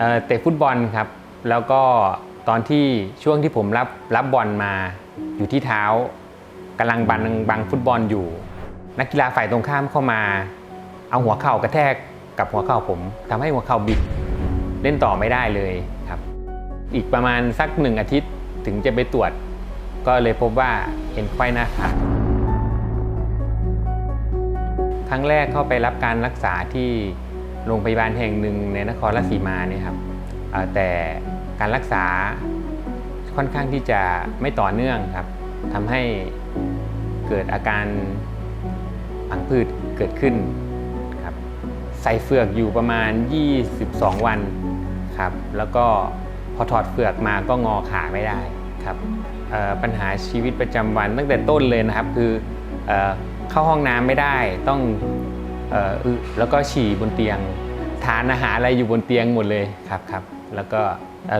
เอ่อเตะฟุตบอลครับ แล้วก็ตอนที่ช่วงที่ผมรับรับบอลมาอยู่ที่เท้ากำลังบังบังฟุตบอลอยู่ นักกีฬาฝ่ายตรงข้ามเข้ามา เอาหัวเข่ากระแทกกับหัวเข่าผมทำให้หัวเข่าบิดเล่นต่อไม่ได้เลยครับ อีกประมาณสักหนึ่งอาทิตย์ถึงจะไปตรวจ ก็เลยพบว่าเอ็นไขว้หน้าขาดครั้งแรกเข้าไปรับการรักษาที่ โรงพยาบาลแห่งหนึ่งในนครราชสีมาเนี่ยครับแต่การรักษาค่อนข้างที่จะไม่ต่อเนื่องครับทำให้เกิดอาการผังผืดเกิดขึ้นครับใส่เฟือกอยู่ประมาณ 22 วันครับแล้วก็พอถอดเฟือกมาก็งอขาไม่ได้ครับปัญหาชีวิตประจำวันตั้งแต่ต้นเลยนะครับ คือเอเข้าห้องน้ำไม่ได้ต้อง อึแล้วก็ฉี่บนเตียง ทานอาหารอะไรอยู่บนเตียงหมดเลยครับครับแล้วก็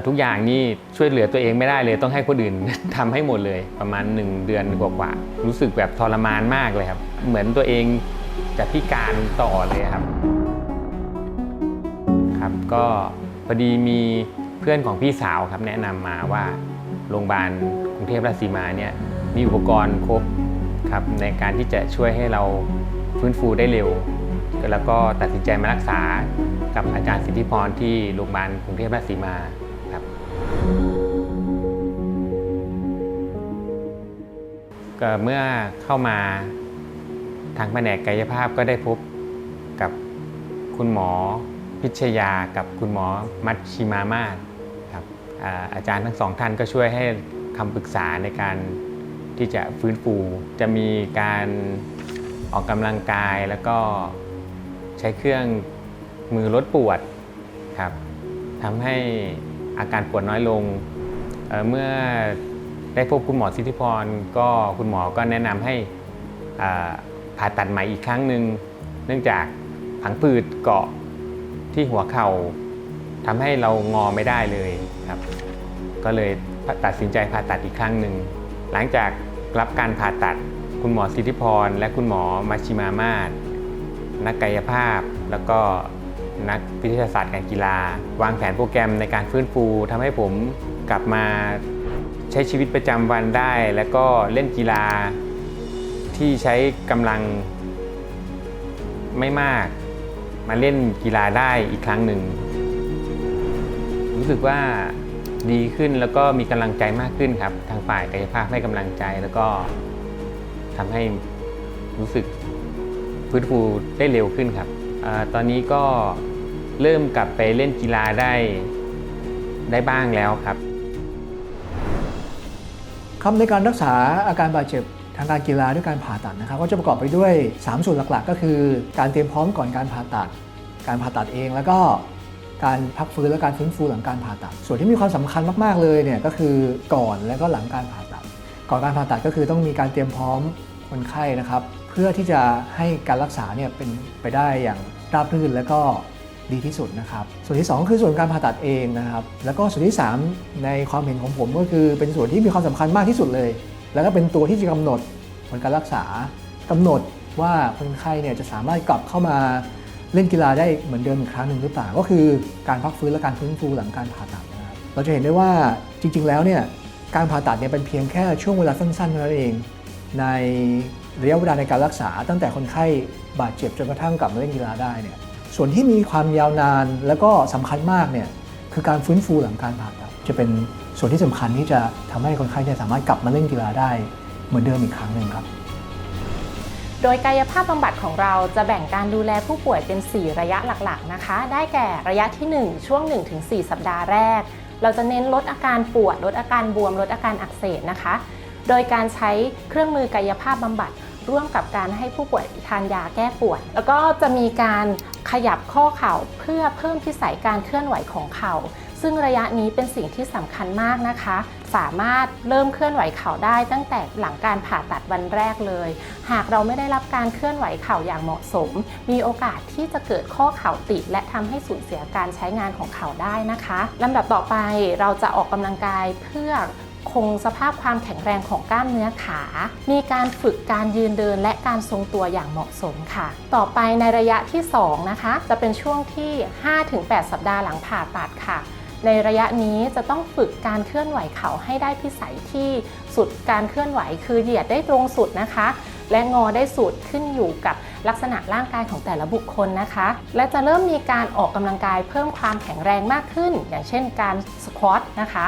ทุกอย่างนี่ช่วยเหลือตัวเองไม่ได้เลยต้องให้คนอื่นทำให้หมดเลยประมาณ 1 เดือนกว่าๆรู้สึกแบบทรมานมากเลยครับ เหมือนตัวเองจะพิการต่อเลยครับ ครับก็พอดีมีเพื่อนของพี่สาวครับแนะนำมาว่าโรงพยาบาลกรุงเทพราชสีมาเนี่ยมีอุปกรณ์ครบครับในการที่จะช่วยให้เราฟื้นฟูได้เร็ว แล้วก็ตัดสินใจมารักษากับอาจารย์สิทธิพรที่โรงพยาบาลกรุงเทพราชสีมาครับก็เมื่อเข้ามาทางแผนกกายภาพก็ได้พบกับคุณหมอพิชยากับคุณหมอมัชชิมามาศครับอาอาจารย์ทั้งสองท่านก็ช่วยให้คำปรึกษาในการที่จะฟื้นฟู จะมีการออกกำลังกายแล้วก็ ใช้เครื่องมือลดปวดครับทำให้อาการปวดน้อยลงเเมื่อได้พบคุณหมอสิทธิพรก็คุณหมอก็แนะนำให้ผ่าตัดใหม่อีกครั้งหนึ่งเนื่องจากผังผืดเกาะที่หัวเข่าทำให้เรางอไม่ได้เลยครับ ก็เลยตัดสินใจผ่าตัดอีกครั้งหนึ่งหลังจากรับการผ่าตัดคุณหมอสิทธิพร และคุณหมอมาชิมามาศ นักกายภาพ แล้วก็นักวิทยาศาสตร์การกีฬา วางแผนโปรแกรมในการฟื้นฟูทำให้ผมกลับมาใช้ชีวิตประจำวันได้ แล้วก็เล่นกีฬาที่ใช้กำลังไม่มากมาเล่นกีฬาได้อีกครั้งหนึ่ง รู้สึกว่าดีขึ้นแล้วก็มีกำลังใจมากขึ้นครับ ทางฝ่ายกายภาพให้กำลังใจแล้วก็ทำให้รู้สึก ฟื้นฟูได้เร็วขึ้นครับอตอนนี้ก็เริ่มกลับไปเล่นกีฬาได้ได้บ้างแล้วครับครับในการรักษาอาการบาดเจ็บทางการกีฬาด้วยการผ่าตัดนะครับ ก็จะประกอบไปด้วย 3 ส่วนหลักๆ ก็คือ การเตรียมพร้อมก่อนการผ่าตัด การผ่าตัดเองแล้วก็การพักฟื้นและการฟื้นฟูหลังการผ่าตัด ส่วนที่มีความสำคัญมากๆเลยเนี่ยก็คือก่อนและก็หลังการผ่าตัด ก่อนการผ่าตัดก็คือต้องมีการเตรียมพร้อมคนไข้นะครับ เพื่อที่จะให้การรักษาเนี่ยเป็นไปได้อย่างราบรื่นและก็ดีที่สุดนะครับ ส่วนที่ 2 คือส่วนการผ่าตัดเองนะครับ แล้วก็ส่วนที่ 3 ในความเห็นของผมก็คือเป็นส่วนที่มีความสำคัญมากที่สุดเลย แล้วก็เป็นตัวที่จะกำหนดผลการรักษากำหนดว่าคนไข้เนี่ยจะสามารถกลับเข้ามาเล่นกีฬาได้เหมือนเดิมอีกครั้งหนึ่งหรือเปล่า ก็คือการพักฟื้นและการฟื้นฟูหลังการผ่าตัดนะครับ เราจะเห็นได้ว่าจริง ๆ แล้วเนี่ยการผ่าตัดเนี่ยเป็นเพียงแค่ช่วงเวลาสั้นๆเท่านั้นเอง ใน ระยะเวลาในการรักษา ตั้งแต่คนไข้บาดเจ็บจนกระทั่งกลับมาเล่นกีฬาได้เนี่ยส่วนที่มีความยาวนานแล้วก็สำคัญมากเนี่ยคือการฟื้นฟูหลังการผ่าตัดจะเป็นส่วนที่สำคัญที่จะทำให้คนไข้เนี่ยสามารถกลับมาเล่นกีฬาได้เหมือนเดิมอีกครั้งหนึ่งครับ โดยกายภาพบำบัดของเราจะแบ่งการดูแลผู้ป่วยเป็น 4 ระยะหลักๆนะคะ ได้แก่ระยะที่ 1 ช่วง 1-4 สัปดาห์แรก เราจะเน้นลดอาการปวด ลดอาการบวม ลดอาการอักเสบนะคะ โดยการใช้เครื่องมือกายภาพบำบัด ร่วมกับการให้ผู้ป่วยทานยาแก้ปวด แล้วก็จะมีการขยับข้อเข่าเพื่อเพิ่มพิสัยการเคลื่อนไหวของเข่า ซึ่งระยะนี้เป็นสิ่งที่สำคัญมากนะคะ สามารถเริ่มเคลื่อนไหวเข่าได้ตั้งแต่หลังการผ่าตัดวันแรกเลย หากเราไม่ได้รับการเคลื่อนไหวเข่าอย่างเหมาะสม มีโอกาสที่จะเกิดข้อเข่าติด และทำให้สูญเสียการใช้งานของเข่าได้นะคะลำดับต่อไปเราจะออกกำลังกายเพื่อ คงสภาพความแข็งแรงของกล้ามเนื้อขา มีการฝึกการยืนเดินและการทรงตัวอย่างเหมาะสมค่ะ ต่อไปในระยะที่ 2 นะคะ จะเป็นช่วงที่ 5-8 สัปดาห์หลังผ่าตัดค่ะ ในระยะนี้จะต้องฝึกการเคลื่อนไหวเข่าให้ได้พิสัยที่สุดการเคลื่อนไหวคือเหยียดได้ตรงสุดนะคะ และงอได้สุดขึ้นอยู่กับลักษณะร่างกายของแต่ละบุคคลนะคะ และจะเริ่มมีการออกกำลังกายเพิ่มความแข็งแรงมากขึ้น อย่างเช่นการสควอตนะคะ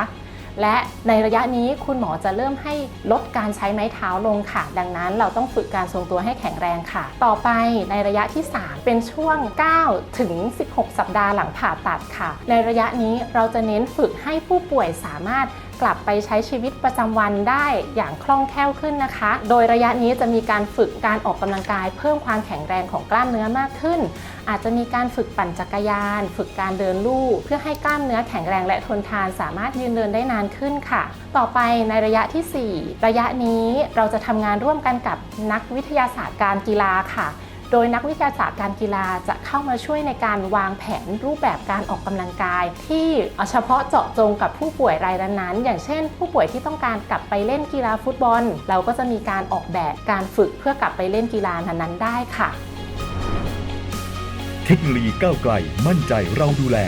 และในระยะนี้คุณหมอจะเริ่มให้ลดการใช้ไม้เท้าลงค่ะ ดังนั้นเราต้องฝึกการทรงตัวให้แข็งแรงค่ะ ต่อไปในระยะที่ 3 เป็นช่วง 9 ถึง 16 สัปดาห์หลังผ่าตัดค่ะ ในระยะนี้เราจะเน้นฝึกให้ผู้ป่วยสามารถ กลับไปใช้ชีวิตประจำวันได้อย่างคล่องแคล่วขึ้นนะคะ โดยระยะนี้จะมีการฝึกการออกกำลังกาย เพิ่มความแข็งแรงของกล้ามเนื้อมากขึ้น อาจจะมีการฝึกปั่นจักรยาน ฝึกการเดินลู่เพื่อให้กล้ามเนื้อแข็งแรงและทนทาน สามารถยืนเดินได้นานขึ้นค่ะ ต่อไปในระยะทีสี่4 ระยะนี้เราจะทำงานร่วมกันกับนักวิทยาศาสตร์การกีฬาค่ะ โดยนักวิทยาศาสตร์การกีฬาจะเข้ามาช่วยในการวางแผนรูปแบบการออกกำลังกาย ที่เฉพาะเจาะจงกับผู้ป่วยรายนั้นๆอย่างเช่น ผู้ป่วยที่ต้องการกลับไปเล่นกีฬาฟุตบอล เราก็จะมีการออกแบบการฝึกเพื่อกลับไปเล่นกีฬานั้นๆได้ค่ะ เทคโนโลยีก้าวไกลมั่นใจเราดูแล